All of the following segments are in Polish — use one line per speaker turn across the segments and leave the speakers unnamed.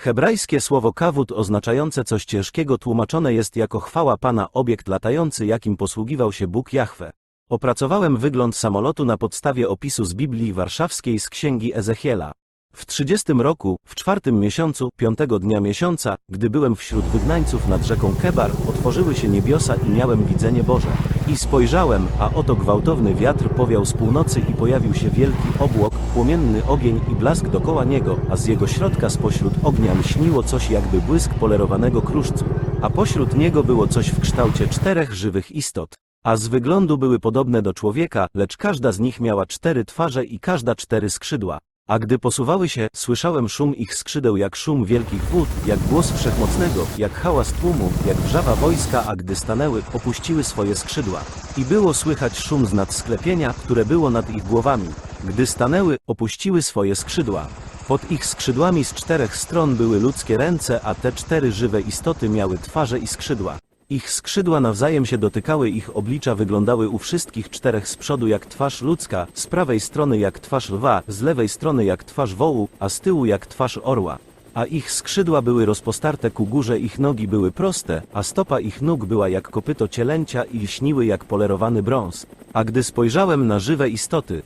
Hebrajskie słowo kawód oznaczające coś ciężkiego tłumaczone jest jako chwała Pana obiekt latający jakim posługiwał się Bóg Jahwe. Opracowałem wygląd samolotu na podstawie opisu z Biblii Warszawskiej z Księgi Ezechiela. W trzydziestym roku, w czwartym miesiącu, piątego dnia miesiąca, gdy byłem wśród wygnańców nad rzeką Kebar, otworzyły się niebiosa i miałem widzenie Boże. I spojrzałem, a oto gwałtowny wiatr powiał z północy i pojawił się wielki obłok, płomienny ogień i blask dokoła niego, a z jego środka spośród ognia lśniło coś jakby błysk polerowanego kruszcu. A pośród niego było coś w kształcie czterech żywych istot. A z wyglądu były podobne do człowieka, lecz każda z nich miała cztery twarze i każda cztery skrzydła. A gdy posuwały się, słyszałem szum ich skrzydeł jak szum wielkich wód, jak głos wszechmocnego, jak hałas tłumu, jak wrzawa wojska, a gdy stanęły, opuściły swoje skrzydła. I było słychać szum z nad sklepienia, które było nad ich głowami. Gdy stanęły, opuściły swoje skrzydła. Pod ich skrzydłami z czterech stron były ludzkie ręce, a te cztery żywe istoty miały twarze i skrzydła. Ich skrzydła nawzajem się dotykały, ich oblicza wyglądały u wszystkich czterech z przodu jak twarz ludzka, z prawej strony jak twarz lwa, z lewej strony jak twarz wołu, a z tyłu jak twarz orła. A ich skrzydła były rozpostarte ku górze, ich nogi były proste, a stopa ich nóg była jak kopyto cielęcia i lśniły jak polerowany brąz. A gdy spojrzałem na żywe istoty,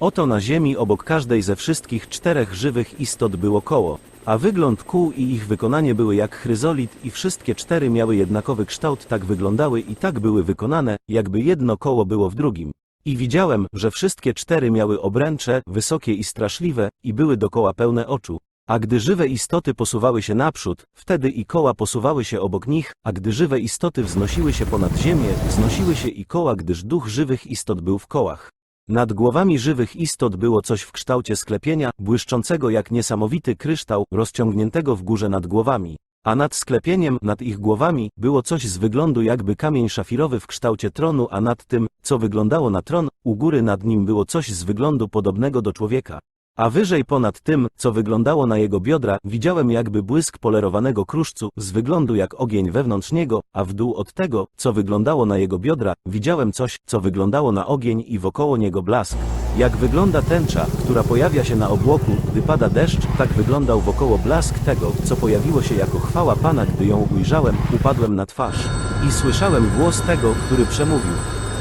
Oto na ziemi obok każdej ze wszystkich czterech żywych istot było koło, a wygląd kół i ich wykonanie były jak chryzolit i wszystkie cztery miały jednakowy kształt, tak wyglądały i tak były wykonane, jakby jedno koło było w drugim. I widziałem, że wszystkie cztery miały obręcze, wysokie i straszliwe, i były dokoła pełne oczu. A gdy żywe istoty posuwały się naprzód, wtedy i koła posuwały się obok nich, a gdy żywe istoty wznosiły się ponad ziemię, wznosiły się i koła, gdyż duch żywych istot był w kołach. Nad głowami żywych istot było coś w kształcie sklepienia, błyszczącego jak niesamowity kryształ, rozciągniętego w górze nad głowami. A nad sklepieniem, nad ich głowami, było coś z wyglądu jakby kamień szafirowy w kształcie tronu, a nad tym, co wyglądało na tron, u góry nad nim było coś z wyglądu podobnego do człowieka. A wyżej ponad tym, co wyglądało na jego biodra, widziałem jakby błysk polerowanego kruszcu, z wyglądu jak ogień wewnątrz niego, a w dół od tego, co wyglądało na jego biodra, widziałem coś, co wyglądało na ogień i wokoło niego blask. Jak wygląda tęcza, która pojawia się na obłoku, gdy pada deszcz, tak wyglądał wokoło blask tego, co pojawiło się jako chwała Pana, gdy ją ujrzałem, upadłem na twarz. I słyszałem głos tego, który przemówił.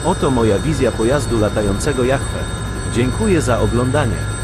Oto moja wizja pojazdu latającego Jachwę. Dziękuję za oglądanie.